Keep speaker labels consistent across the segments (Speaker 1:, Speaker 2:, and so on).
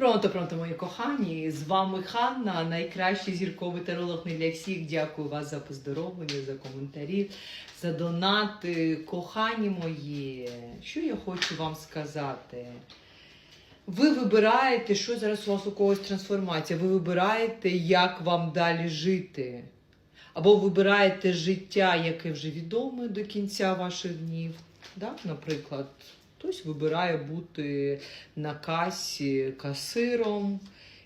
Speaker 1: Пронто, пронто, мої кохані. З вами Ханна, найкращий зірковий таролог не для всіх. Дякую вас за поздоровлення, за коментарі, за донати. Кохані мої, що я хочу вам сказати? Ви вибираєте, що зараз у вас у когось трансформація. Ви вибираєте, як вам далі жити. Або вибираєте життя, яке вже відоме до кінця ваших днів. Да? Наприклад, хтось вибирає бути на касі касиром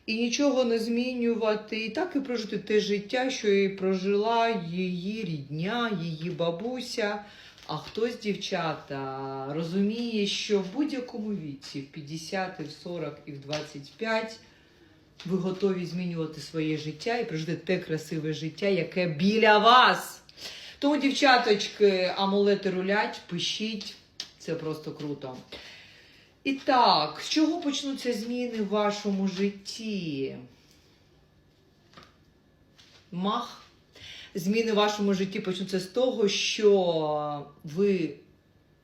Speaker 1: і нічого не змінювати, і так і прожити те життя, що і прожила її рідня, її бабуся. А хтось, дівчата, розуміє, що в будь-якому віці, в 50, і в 40 і в 25, ви готові змінювати своє життя і прожити те красиве життя, яке біля вас. Тому, дівчаточки, амулети рулять, пишіть, це просто круто. І так, з чого почнуться зміни в вашому житті? Мах. Зміни в вашому житті почнуться з того, що ви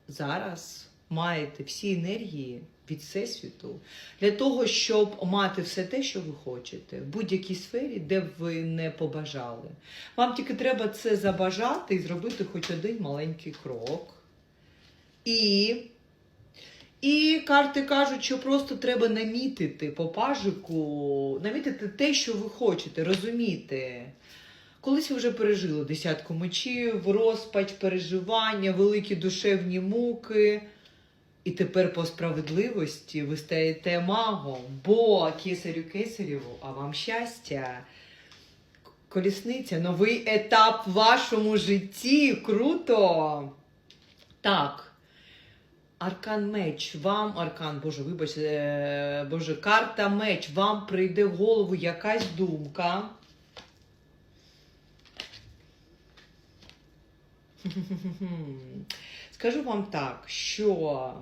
Speaker 1: зараз маєте всі енергії від Всесвіту для того, щоб мати все те, що ви хочете, в будь-якій сфері, де б ви не побажали. Вам тільки треба це забажати і зробити хоч один маленький крок. І, і карти кажуть, що просто треба намітити по пажику, намітити те, що ви хочете, розуміти. Колись ви вже пережили десятку мечів, розпач, переживання, великі душевні муки. І тепер по справедливості ви стаєте магом, бо кесарю кесарєву, а вам щастя. Колісниця, новий етап в вашому житті. Круто! Так. Аркан меч, вам аркан, Боже, вибачте, Боже, карта меч, вам прийде в голову якась думка. Скажу вам так, що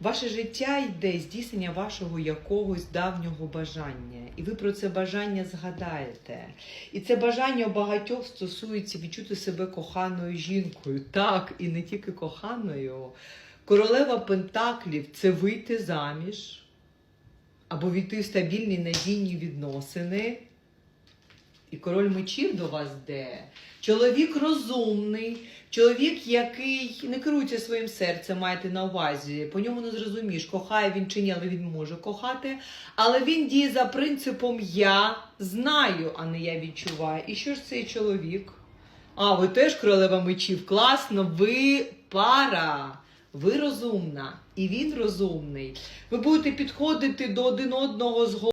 Speaker 1: ваше життя йде здійснення вашого якогось давнього бажання, і ви про це бажання згадаєте. І це бажання багатьох стосується відчути себе коханою жінкою. Так, і не тільки коханою. Королева Пентаклів це вийти заміж або війти в стабільні надійні відносини. І король мечів до вас де. Чоловік розумний, чоловік, який не керується своїм серцем, маєте на увазі. По ньому не зрозумієш, кохає він чи ні, але він може кохати. Але він діє за принципом я знаю, а не я відчуваю. І що ж цей чоловік? А, ви теж королева мечів. Класно, ви пара. Ви розумна, і він розумний. Ви будете підходити до один одного з